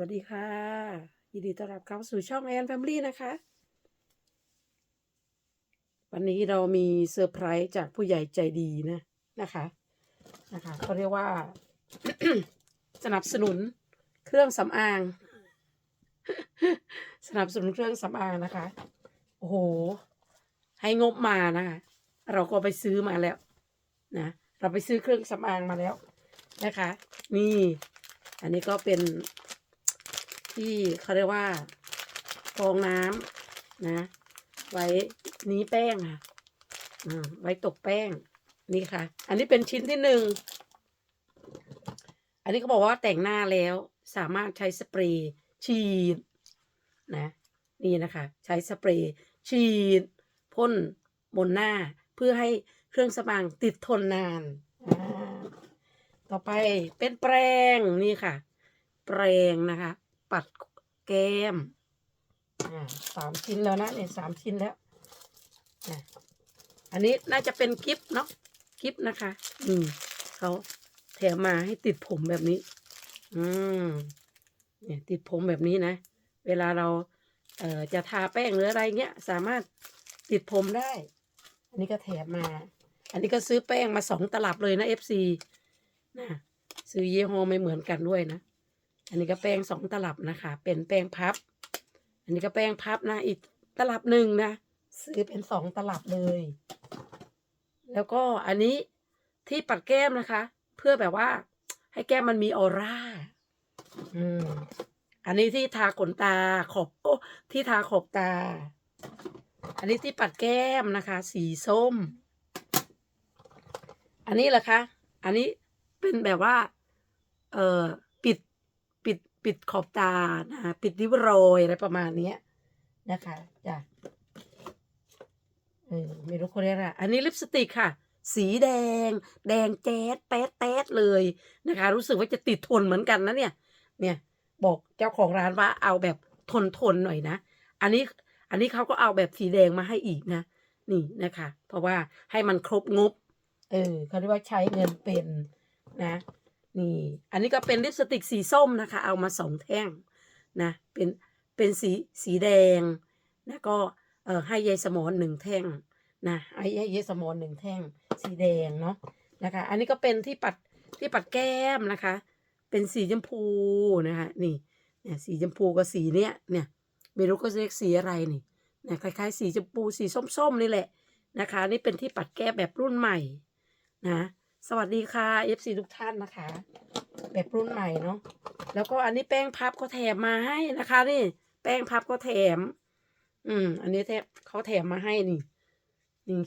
วัสดีค่ะ ยินดีต้อนรับเข้าสู่ช่องแอนแฟมลี่นะคะ วันนี้เรามีเซอร์ไพรส์จากผู้ใหญ่ใจดีนะนะคะนะคะเขาเรียกว่า สนับสนุนเครื่องสำอาง สนับสนุนเครื่องสำอางนะคะ โอ้โห ให้งบมานะคะเราก็ไปซื้อมาแล้วนะเราไปซื้อเครื่องสำอางมาแล้วนะคะ นี่ อันนี้ก็เป็น ที่เขาเรียกว่ากองน้ำนะ ไว้นี้แป้งค่ะไว้ตกแป้งนี่ค่ะ อันนี้เป็นชิ้นที่หนึ่ง อันนี้เขาบอกว่าแต่งหน้าแล้วสามารถใช้สเปรย์ฉีดนะนี่นะคะ ใช้สเปรย์ฉีดพ่นบนหน้าเพื่อให้เครื่องสำอางติดทนนาน ต่อไปเป็นแปรงนี่ค่ะ แปรงนะคะ ปัดแกมอ่าสามชิ้นแล้วนะเนี่ยสามชิ้นแล้วนะอันนี้น่าจะเป็นกิฟต์เนาะกิฟต์นะคะนี่เขาแถมมาให้ติดผมแบบนี้ อืมเนี่ยติดผมแบบนี้นะ เวลาเรา เอ่อจะทาแป้งหรืออะไรเงี้ย สามารถติดผมได้ อันนี้ก็แถมมา อันนี้ก็ซื้อแป้งมาสองตลับเลยนะ FC นะซื้อยี่ห้อไม่เหมือนกันด้วยนะ อันนี้ก็แป้งสองตลับนะคะ เป็นแป้งพับ อันนี้ก็แป้งพับนะอีกตลับหนึ่งนะซื้อเป็นสองตลับเลย แล้วก็อันนี้ที่ปัดแก้มนะคะ เพื่อแบบว่าให้แก้มมันมีออร่าอืมอันนี้ที่ทาขนตาขอบโอ้ที่ทาขอบตา อันนี้ที่ปัดแก้มนะคะ สีส้ม อันนี้เหรอคะ อันนี้เป็นแบบว่า เอ่อ ปิดขอบตานะปิดริ้วรอยอะไรประมาณเนี้ยนะคะจ้ะเออไม่รู้คนเรียกอะไรอันนี้ลิปสติกค่ะ สีแดง แดงแจ๊ดแป๊ดแต๊ดเลยนะคะ รู้สึกว่าจะติดทนเหมือนกันนะเนี่ย เนี่ยบอกเจ้าของร้านว่าเอาแบบทนทนหน่อยนะ อันนี้อันนี้เขาก็เอาแบบสีแดงมาให้อีกนะ นี่นะคะ เพราะว่าให้มันครบงบ เออเขาเรียกว่าใช้เงินเป็นนะ นี่ อันนี้ก็เป็นลิปสติกสีส้มนะคะ เอามาสองแท่งนะ เป็นเป็นสีสีแดงนะก็เออให้ยายสมอนหนึ่งแท่งนะให้ให้ยายสมอนหนึ่งแท่ง สีแดงเนาะนะคะ อันนี้ก็เป็นที่ปัดที่ปัดแก้มนะคะ เป็นสีชมพูนะคะนี่เนี่ยสีชมพูกับสีเนี้ยเนี่ยไม่รู้ก็เรียกสีอะไรนี่นะคล้ายๆ สีชมพูสีส้มๆนี่แหละนะคะ นี่เป็นที่ปัดแก้มแบบรุ่นใหม่นะ สวัสดีค่ะ FC ทุกท่านนะคะ แบบรุ่นใหม่เนาะแล้วก็อันนี้แป้งพับเขาแถมมาให้นะคะ นี่ แป้งพับก็แถม อืม อันนี้แถมเขาแถมมาให้นี่นี่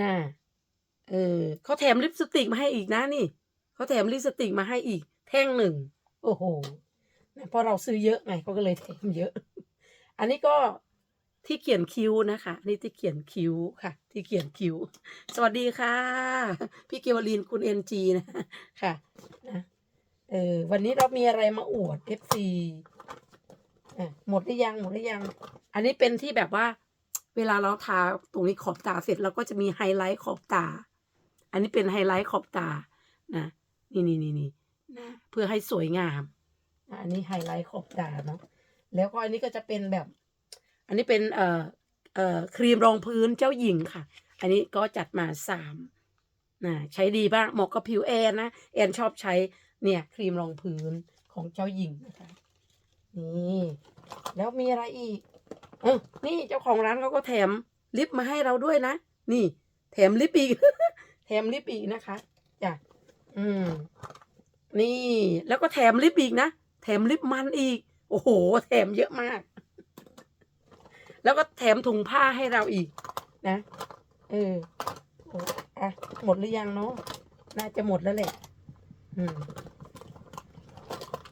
น่าเออเขาแถมลิปสติกมาให้อีกนะนี่เขาแถมลิปสติกมาให้อีก แท่งหนึ่งโอ้โหนะเพราะเราซื้อเยอะไงเขาก็เลยแถมเยอะ อันนี้ก็ ที่เขียนคิ้วนะคะ นี่ที่เขียนคิ้วค่ะ ที่เขียนคิ้ว สวัสดีค่ะ พี่เกวลินคุณเอ็นจีนะค่ะนะเออวันนี้เรามีอะไรมาอวด FC อะหมดหรือยังหมดหรือยัง อันนี้เป็นที่แบบว่า เวลาเราทาตรงนี้ขอบตาเสร็จเราก็จะมีไฮไลท์ขอบตา อันนี้เป็นไฮไลท์ขอบตานะนี่นี่นี่นี่นะเพื่อให้สวยงามอันนี้ไฮไลท์ขอบตาเนาะแล้วก็อันนี้ก็จะเป็นแบบ อันนี้เป็นเอ่อเอ่อครีมรองพื้นเจ้าหญิงค่ะ อันนี้ก็จัดมาสามนะใช้ดีบ้างเหมาะกับผิวแอนนะแอนชอบใช้เนี่ยครีมรองพื้นของเจ้าหญิงนะคะนี่แล้วมีอะไรอีกเออนี่เจ้าของร้านเขาก็แถมลิปมาให้เราด้วยนะ นี่ แถมลิปอีก แถมลิปอีกนะคะจ้ะอืม นี่แล้วก็แถมลิปอีกนะ แถมลิปมันอีก โอ้โห แถมเยอะมาก แล้วก็แถมถุงผ้าให้เราอีก นะ เออโอ้อะหมดหรือยังเนาะน่าจะหมดแล้วแหละ อืม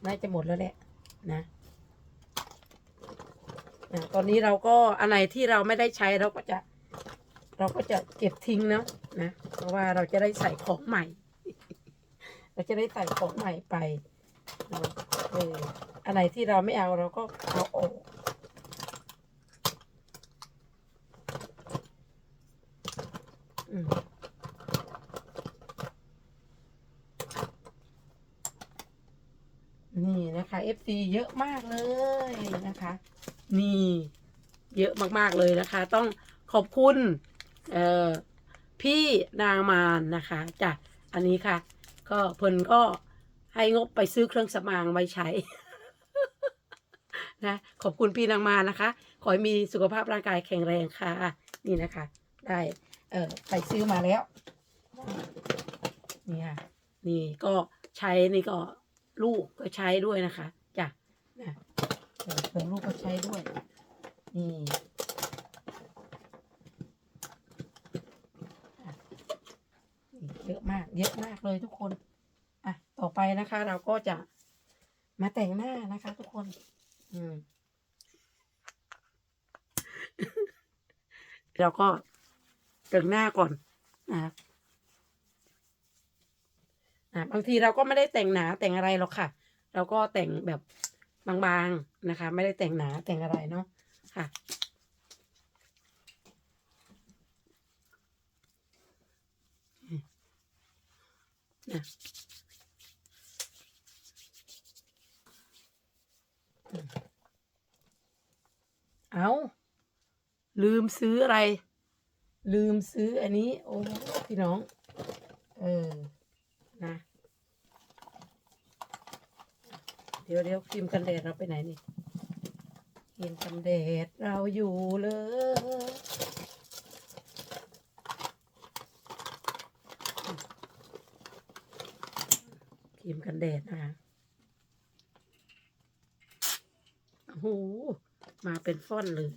น่าจะหมดแล้วแหละ นะอะตอนนี้เราก็อะไรที่เราไม่ได้ใช้เราก็จะ เราก็จะเก็บทิ้งเนาะนะ เพราะว่าเราจะได้ใส่ของใหม่ เราจะได้ใส่ของใหม่ไปเอออะไรที่เราไม่เอาเราก็เอาออกอืม นี่นะคะ FC เยอะมากเลยนะคะ นี่ เยอะมากๆเลยนะคะ ต้องขอบคุณ เอ่อ พี่นางมารนะคะจ้ะอันนี้ค่ะ ก็เพิ่นก็ให้งบไปซื้อเครื่องสำอางไว้ใช้ นะ ขอบคุณพี่นางมารนะคะ ขอให้มีสุขภาพร่างกายแข็งแรงค่ะ นี่นะคะ ได้ เออไปซื้อมาแล้ว นี่ค่ะ นี่ก็ใช้นี่ก็ลูกก็ใช้ด้วยนะคะจ้ะนะเออเพื่อลูกก็ใช้ด้วยนี่อะนี่เยอะมาก เยอะมากเลยทุกคน อะ ต่อไปนะคะ เราก็จะมาแต่งหน้านะคะ ทุกคน อืมเราก็ แต่งหน้าก่อนนะครับอะบางทีเราก็ไม่ได้แต่งหนาแต่งอะไรหรอกค่ะ เราก็แต่งแบบบางๆนะคะ ไม่ได้แต่งหนาแต่งอะไรเนาะค่ะนะเอาลืมซื้ออะไร ลืมซื้ออันนี้ โอ้พี่น้อง เออ นะ เดี๋ยวเดี๋ยวครีมกันแดดเราไปไหนนี่ครีมกันแดดเราอยู่เลยครีมกันแดดนะคะโอ้โหมาเป็นฟ่อนเลย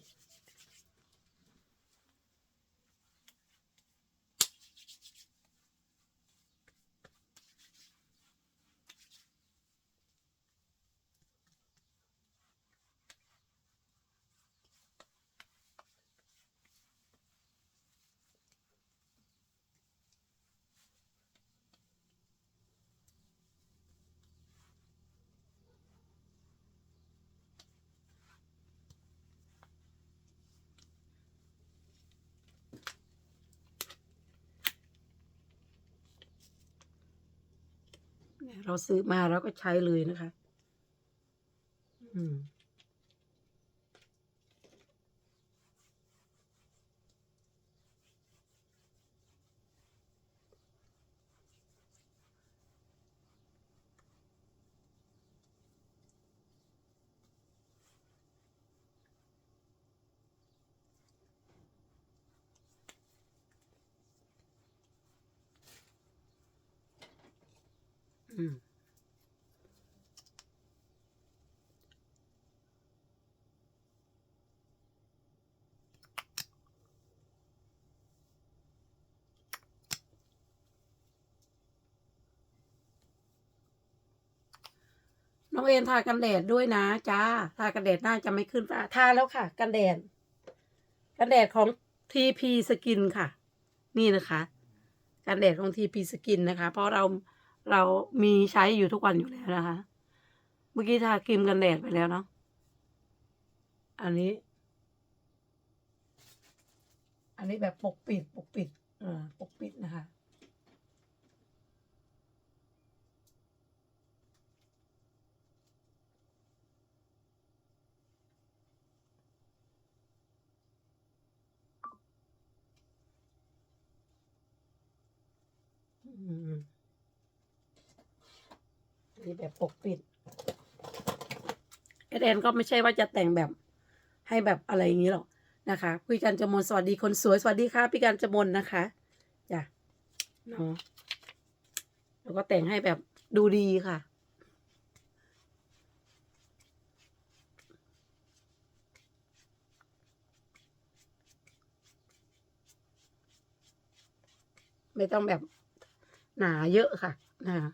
เราซื้อมาเราก็ใช้เลยนะคะ อืม อืมน้องเอ็นทากันแดดด้วยนะจ้าทากันแดดน่าจะไม่ขึ้นฟ้าทาแล้วค่ะ กันแดดกันแดดของ TP Skin ค่ะ นี่นะคะ กันแดดของ TP Skin นะคะ เพราะเรา เรามีใช้อยู่ทุกวันอยู่แล้วนะคะ เมื่อกี้ทาครีมกันแดดไปแล้วเนาะ อันนี้ อันนี้แบบปกปิดปกปิดเออปกปิดนะคะอืม นี่แบบปกปิดเอเดนก็ไม่ใช่ว่าจะแต่งแบบให้แบบอะไรอย่างนี้หรอกนะคะพี่กันจมนสวัสดีคนสวยสวัสดีค่ะพี่กันจมนนะคะจ้ะเนาะแล้วก็แต่งให้แบบดูดีค่ะ ไม่ต้องแบบหนาเยอะค่ะนะคะ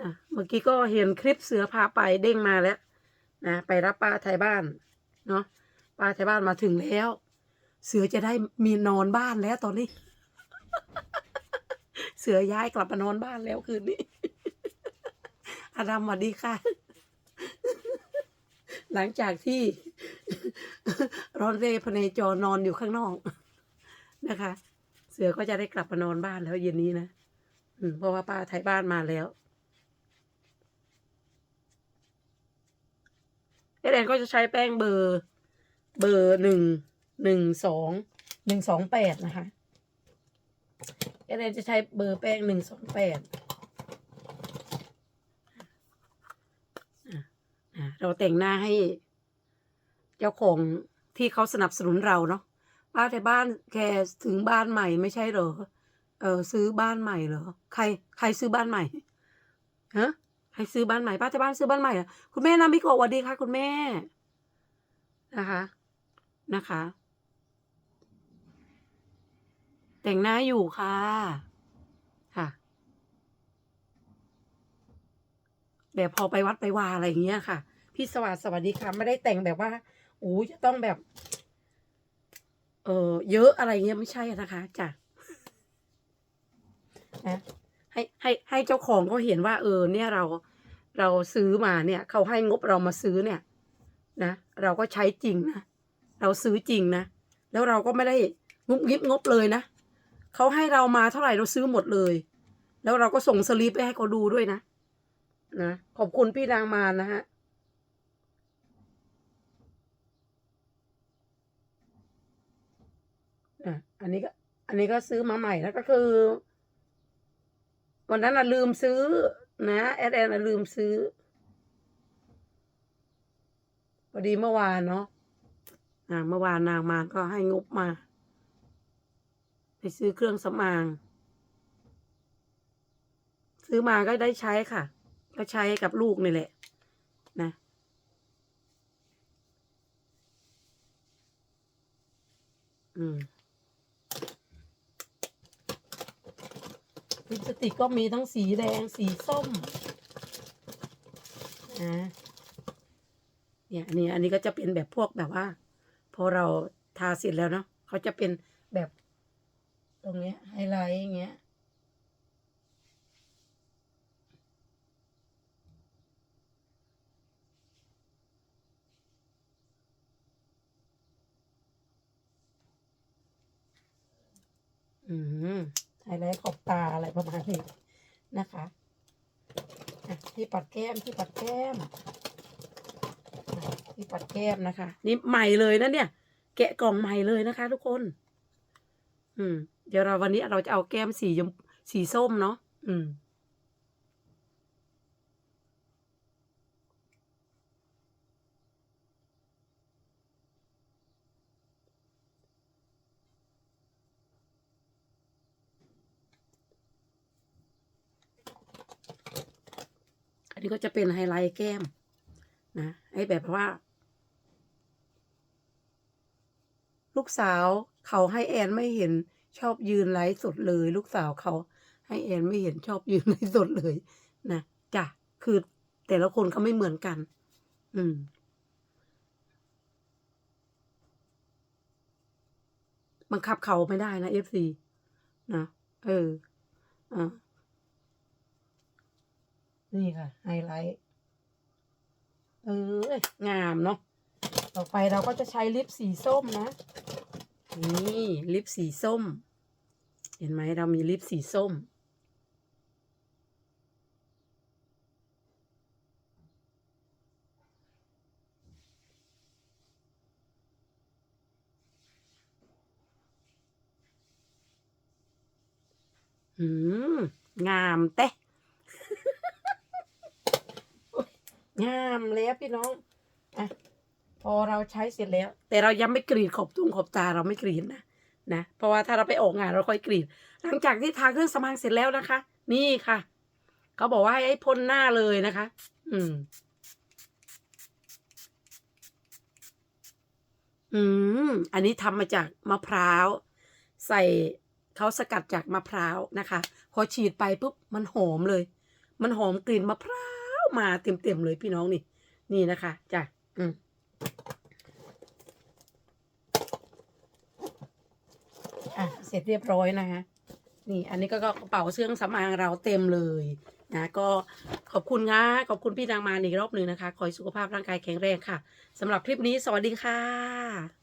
นะเมื่อกี้ก็เห็นคลิปเสือพาไปเด้งมาแล้วนะไปรับป้าไทยบ้านเนาะป้าไทยบ้านมาถึงแล้ว เสือจะได้มีนอนบ้านแล้วตอนนี้ เสือย้ายกลับมานอนบ้านแล้วคืนนี้อาดัมสวัสดีค่ะ หลังจากที่ร้อนเร่พเนจรนอนอยู่ข้างนอกนะคะ เสือก็จะได้กลับมานอนบ้านแล้วเย็นนี้นะเพราะว่าป้าไทยบ้านมาแล้วเอ แอนก็จะใช้แป้งเบอร์ เบอร์หนึ่งหนึ่งสองหนึ่งสองแปดนะคะเอแอนจะใช้เบอร์แป้งหนึ่งสองแปดเราแต่งหน้าให้เจ้าของที่เขาสนับสนุนเราเนาะป้าแต่บ้านแกถึงบ้านใหม่ไม่ใช่เหรอ เออซื้อบ้านใหม่เหรอ ใคร ใครซื้อบ้านใหม่ฮะ ใครซื้อบ้านใหม่ป้าแต่บ้านซื้อบ้านใหม่เหรอคุณแม่นามิโกะสวัสดีค่ะ คุณแม่ นะคะ นะคะ แต่งหน้าอยู่ค่ะ ค่ะ แบบพอไปวัดไปวาอะไรอย่างเงี้ยค่ะ พี่สวัสดิ์สวัสดีค่ะ ไม่ได้แต่งแบบว่าโอ้จะต้องแบบ เออเยอะอะไรเงี้ยไม่ใช่นะคะจ้ะนะ ให้ให้ให้เจ้าของเขาเห็นว่า เออ เนี่ยเราเราซื้อมาเนี่ยเขาให้งบเรามาซื้อเนี่ย นะเราก็ใช้จริงนะเราซื้อจริงนะแล้วเราก็ไม่ได้งุบงิบงบเลยนะเขาให้เรามาเท่าไหร่เราซื้อหมดเลย แล้วเราก็ส่งสลิปไปให้เขาดูด้วยนะนะขอบคุณพี่นางมานะฮะอันนี้ก็ อันนี้ก็ซื้อมาใหม่แล้วก็คือ วันนั้นน่ะลืมซื้อนะแอดแอนน่ะลืมซื้อพอดีเมื่อวานเนาะอ่า เมื่อวานนางมาก็ให้งบมา ไปซื้อเครื่องสำอาง ซื้อมาก็ได้ใช้ค่ะ ก็ใช้กับลูกนี่แหละ นะอืม ลิปสติกก็มีทั้งสีแดงสีส้มนะเนี่ยอันนี้อันนี้ก็จะเป็นแบบพวกแบบว่า พอเราทาเสร็จแล้วเนาะเขาจะเป็นแบบตรงเนี้ยไฮไลท์อย่างเงี้ยอืม ไฮไลท์ขอบตาอะไรประมาณนี้นะคะะที่ปัดแก้มที่ปัดแก้มที่ปัดแก้มนะคะ นี่ใหม่เลยนะเนี่ย แกะกล่องใหม่เลยนะคะ ทุกคน อืม เดี๋ยวเราวันนี้เราจะเอาแก้มสียมสีส้มเนาะอืม นนี้ก็จะเป็นไฮไลท์แก้ม นะให้แบบว่า ลูกสาวเขาให้แอนไม่เห็นชอบยืนไลฟ์สดเลย ลูกสาวเขาให้แอนไม่เห็นชอบยืนไลฟ์สดเลย นะจ้ะคือแต่ละคนเขาไม่เหมือนกัน อืม บังคับเขาไม่ได้นะเอฟซีนะเอออ่า นี่ค่ะ ไฮไลท์ เอองามเนาะ ต่อไปเราก็จะใช้ลิปสีส้มนะ นี่ลิปสีส้ม เห็นไหมเรามีลิปสีส้ม อืม งามเตะ งามแล้วพี่น้องอะพอเราใช้เสร็จแล้ว แต่เรายังไม่กรีดขอบตุ้งขอบตาเราไม่กรีดนะนะเพราะว่าถ้าเราไปออกงานเราค่อยกรีด หลังจากที่ทาเครื่องสำอางเสร็จแล้วนะคะ นี่ค่ะ เขาบอกว่าให้ให้พ่นหน้าเลยนะคะ อืม อืม อันนี้ทำมาจากมะพร้าว ใส่เขาสกัดจากมะพร้าวนะคะ พอฉีดไปปุ๊บมันหอมเลย มันหอมกลิ่นมะพร้าว มาเต็มๆเลยพี่น้องนี่ นี่นะคะจ้ะอืมอะเสร็จเรียบร้อยนะคะนี่อันนี้ก็กระเป๋าเครื่องสำอางเราเต็มเลยนะก็ขอบคุณค่ะขอบคุณพี่นางมาอีกรอบหนึ่งนะคะ ขอให้สุขภาพร่างกายแข็งแรงค่ะสำหรับคลิปนี้สวัสดีค่ะ